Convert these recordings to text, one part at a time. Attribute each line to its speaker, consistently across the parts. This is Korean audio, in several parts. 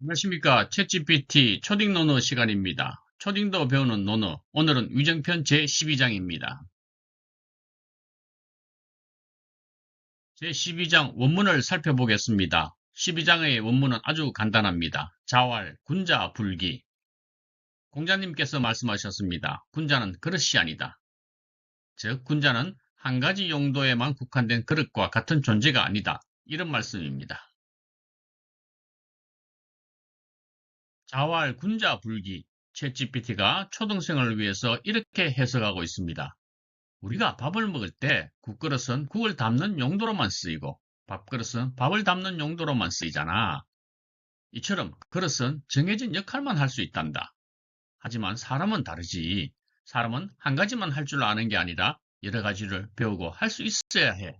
Speaker 1: 안녕하십니까. 챗GPT 초딩 논어 시간입니다. 초딩도 배우는 논어. 오늘은 위정편 제12장입니다. 제12장 원문을 살펴보겠습니다. 12장의 원문은 아주 간단합니다. 자활, 군자, 불기. 공자님께서 말씀하셨습니다. 군자는 그릇이 아니다. 즉, 군자는 한 가지 용도에만 국한된 그릇과 같은 존재가 아니다. 이런 말씀입니다. 자활, 군자, 불기. 챗GPT가 초등생을 위해서 이렇게 해석하고 있습니다. 우리가 밥을 먹을 때 국그릇은 국을 담는 용도로만 쓰이고 밥그릇은 밥을 담는 용도로만 쓰이잖아. 이처럼 그릇은 정해진 역할만 할 수 있단다. 하지만 사람은 다르지. 사람은 한 가지만 할 줄 아는 게 아니라 여러 가지를 배우고 할 수 있어야 해.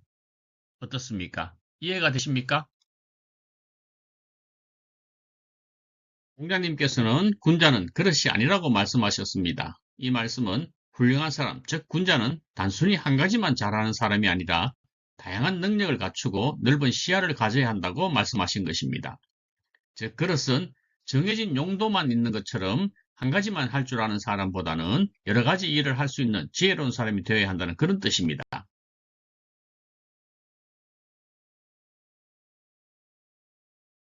Speaker 1: 어떻습니까? 이해가 되십니까? 공자님께서는 군자는 그릇이 아니라고 말씀하셨습니다. 이 말씀은 훌륭한 사람, 즉 군자는 단순히 한 가지만 잘하는 사람이 아니라 다양한 능력을 갖추고 넓은 시야를 가져야 한다고 말씀하신 것입니다. 즉 그릇은 정해진 용도만 있는 것처럼 한 가지만 할 줄 아는 사람보다는 여러 가지 일을 할 수 있는 지혜로운 사람이 되어야 한다는 그런 뜻입니다.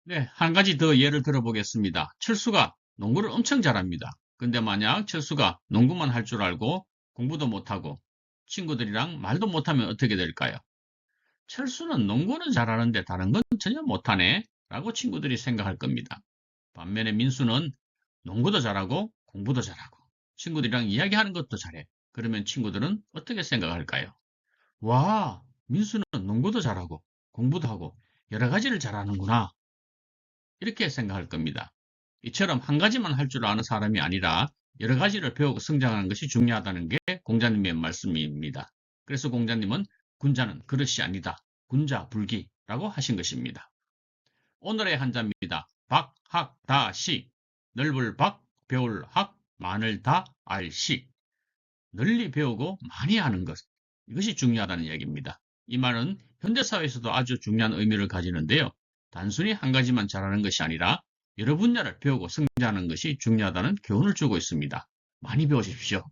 Speaker 1: 네, 한 가지 더 예를 들어보겠습니다. 철수가 농구를 엄청 잘합니다. 근데 만약 철수가 농구만 할 줄 알고 공부도 못하고 친구들이랑 말도 못하면 어떻게 될까요? 철수는 농구는 잘하는데 다른 건 전혀 못하네 라고 친구들이 생각할 겁니다. 반면에 민수는 농구도 잘하고 공부도 잘하고 친구들이랑 이야기하는 것도 잘해. 그러면 친구들은 어떻게 생각할까요? 와, 민수는 농구도 잘하고 공부도 하고 여러 가지를 잘하는구나. 이렇게 생각할 겁니다. 이처럼 한 가지만 할 줄 아는 사람이 아니라 여러 가지를 배우고 성장하는 것이 중요하다는 게 공자님의 말씀입니다. 그래서 공자님은 군자는 그릇이 아니다. 군자 불기라고 하신 것입니다. 오늘의 한자입니다. 박, 학, 다, 시. 넓을 박, 배울 학, 많을 다, 알, 시. 널리 배우고 많이 하는 것. 이것이 중요하다는 이야기입니다. 이 말은 현대사회에서도 아주 중요한 의미를 가지는데요. 단순히 한 가지만 잘하는 것이 아니라 여러 분야를 배우고 성장하는 것이 중요하다는 교훈을 주고 있습니다. 많이 배우십시오.